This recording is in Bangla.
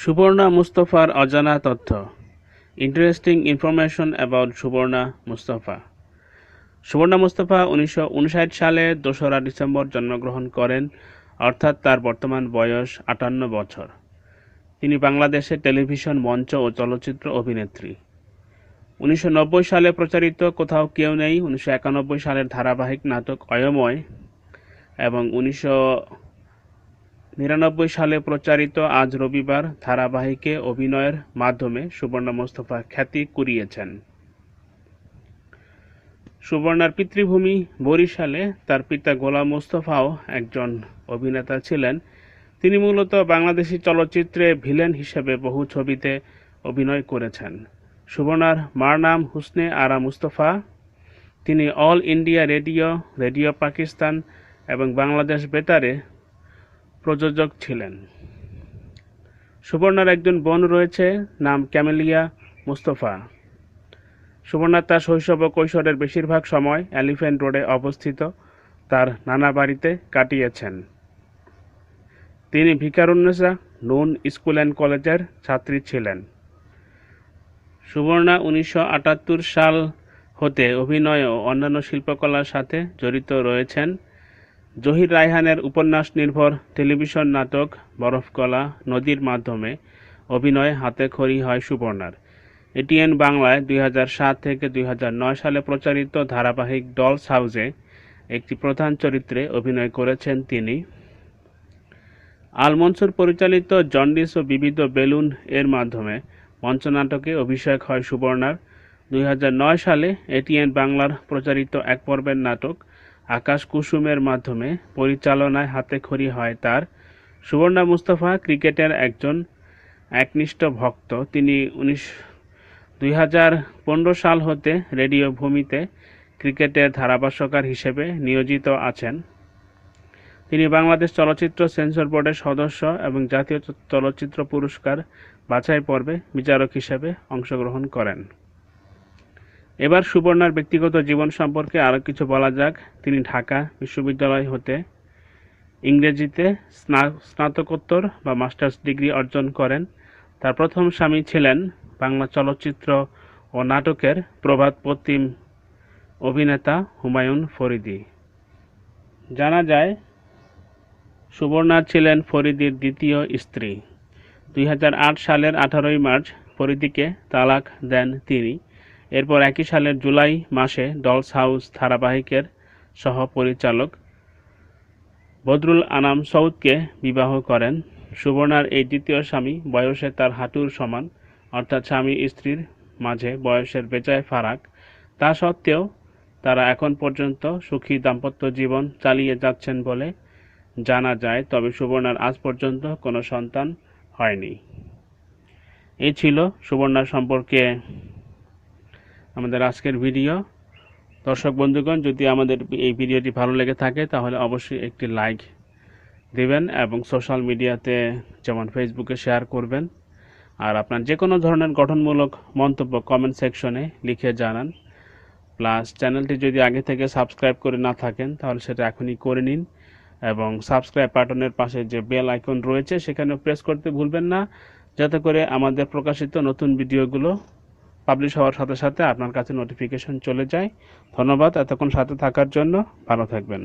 সুবর্ণা মুস্তফার অজানা তথ্য। Interesting information about Suborna Mustafa. Suborna Mustafa উনিশশো উনষাট সালে দোসরা ডিসেম্বর জন্মগ্রহণ করেন, অর্থাৎ তার বর্তমান বয়স আটান্ন বছর। তিনি বাংলাদেশের টেলিভিশন মঞ্চ ও চলচ্চিত্র অভিনেত্রী। উনিশশো নব্বই সালে প্রচারিত কোথাও কেউ নেই, উনিশশো একানব্বই সালের ধারাবাহিক নাটক অয়ময় এবং উনিশশো নিরানব্বই সালে প্রচারিত আজ রবিবার ধারাবাহিকে অভিনয়ের মাধ্যমে সুবর্ণা মোস্তফা খ্যাতি কুড়িয়েছেন। সুবর্ণার পিতৃভূমি বরিশালে তার পিতা গোলাম মোস্তফাও একজন অভিনেতা ছিলেন। তিনি মূলত বাংলাদেশি চলচ্চিত্রে ভিলেন হিসেবে বহু ছবিতে অভিনয় করেছেন। সুবর্ণার মার নাম হুসনে আরা মুস্তফা। তিনি All India Radio Radio Pakistan এবং বাংলাদেশ বেতারে প্রযোজক ছিলেন। সুবর্ণার একজন বোন রয়েছে, নাম ক্যামেলিয়া মুস্তফা। সুবর্ণা তার শৈশব ও কৈশোরের বেশিরভাগ সময় এলিফ্যান্ট রোডে অবস্থিত। তার নানা বাড়িতে কাটিয়েছেন। তিনি ভিকারুন্নেসা নুন স্কুল অ্যান্ড কলেজের ছাত্রী ছিলেন। সুবর্ণা উনিশশো আটাত্তর সাল হতে অভিনয় ও অন্যান্য শিল্পকলার সাথে জড়িত রয়েছেন। জহির রায়হানের উপন্যাস নির্ভর টেলিভিশন নাটক বরফকলা নদীর মাধ্যমে অভিনয় হাতে খড়ি হয় সুবর্ণার। এটিএন বাংলায় দুই থেকে দুই হাজার নয় সালে প্রচারিত ধারাবাহিক ডলস হাউসে একটি প্রধান চরিত্রে অভিনয় করেছেন তিনি। আলমনসুর পরিচালিত জন্ডিস ও বিবিধ বেলুন এর মাধ্যমে মঞ্চনাটকে অভিষেক হয় সুবর্ণার। দুই হাজার নয় সালে এটিএন বাংলার প্রচারিত এক পর্বের নাটক আকাশ কুসুমের মাধ্যমে পরিচালনায় হাতে খড়ি হয় তার। সুবর্ণা মুস্তফা ক্রিকেটের একজন একনিষ্ঠ ভক্ত। তিনি উনিশ, দুই সাল হতে রেডিও ভূমিতে ক্রিকেটের ধারাভাষ্যকার হিসেবে নিয়োজিত আছেন। তিনি বাংলাদেশ চলচ্চিত্র সেন্সর বোর্ডের সদস্য এবং জাতীয় চলচ্চিত্র পুরস্কার বাছাই পর্বে বিচারক হিসেবে অংশগ্রহণ করেন। এবার সুবর্ণার ব্যক্তিগত জীবন সম্পর্কে আরও কিছু বলা যাক। তিনি ঢাকা বিশ্ববিদ্যালয় হতে ইংরেজিতে স্নাতকোত্তর বা মাস্টার্স ডিগ্রি অর্জন করেন। তার প্রথম স্বামী ছিলেন বাংলা চলচ্চিত্র ও নাটকের প্রভাত প্রতিম অভিনেতা হুমায়ুন ফরিদি। জানা যায়, সুবর্ণা ছিলেন ফরিদির দ্বিতীয় স্ত্রী। দুই হাজার আট সালের আঠারোই মার্চ ফরিদিকে তালাক দেন তিনি। এরপর একই সালের জুলাই মাসে ডলস হাউস ধারাবাহিকের সহ পরিচালক বদরুল আনাম সৌদকে বিবাহ করেন। সুবর্ণার এই দ্বিতীয় স্বামী বয়সে তার হাঁটুর সমান, অর্থাৎ স্বামী স্ত্রীর মাঝে বয়সের বেজায় ফারাক। তা সত্ত্বেও তারা এখন পর্যন্ত সুখী দাম্পত্য জীবন চালিয়ে যাচ্ছেন বলে জানা যায়, তবে সুবর্ণার আজ পর্যন্ত কোনো সন্তান হয়নি। এই ছিল সুবর্ণার সম্পর্কে আমাদের আজকের ভিডিও। দর্শক বন্ধুগণ, যদি আমাদের এই ভিডিওটি ভালো লেগে থাকে, তাহলে অবশ্যই একটি লাইক দেবেন এবং সোশ্যাল মিডিয়াতে যেমন ফেসবুকে শেয়ার করবেন। আর আপনার যে কোনো ধরনের গঠনমূলক মন্তব্য কমেন্ট সেকশনে লিখে জানান। প্লাস চ্যানেলটি যদি আগে থেকে সাবস্ক্রাইব করে না থাকেন, তাহলে সেটা এখনই করে নিন। এবং সাবস্ক্রাইব বাটনের পাশে যে বেল আইকন রয়েছে, সেখানেও প্রেস করতে ভুলবেন না। যাতে করে আমাদের প্রকাশিত নতুন ভিডিওগুলো পাবলিশ হওয়ার সাথে সাথে আপনার কাছে নোটিফিকেশন চলে যায়। ধন্যবাদ এতক্ষণ সাথে থাকার জন্য। ভালো থাকবেন।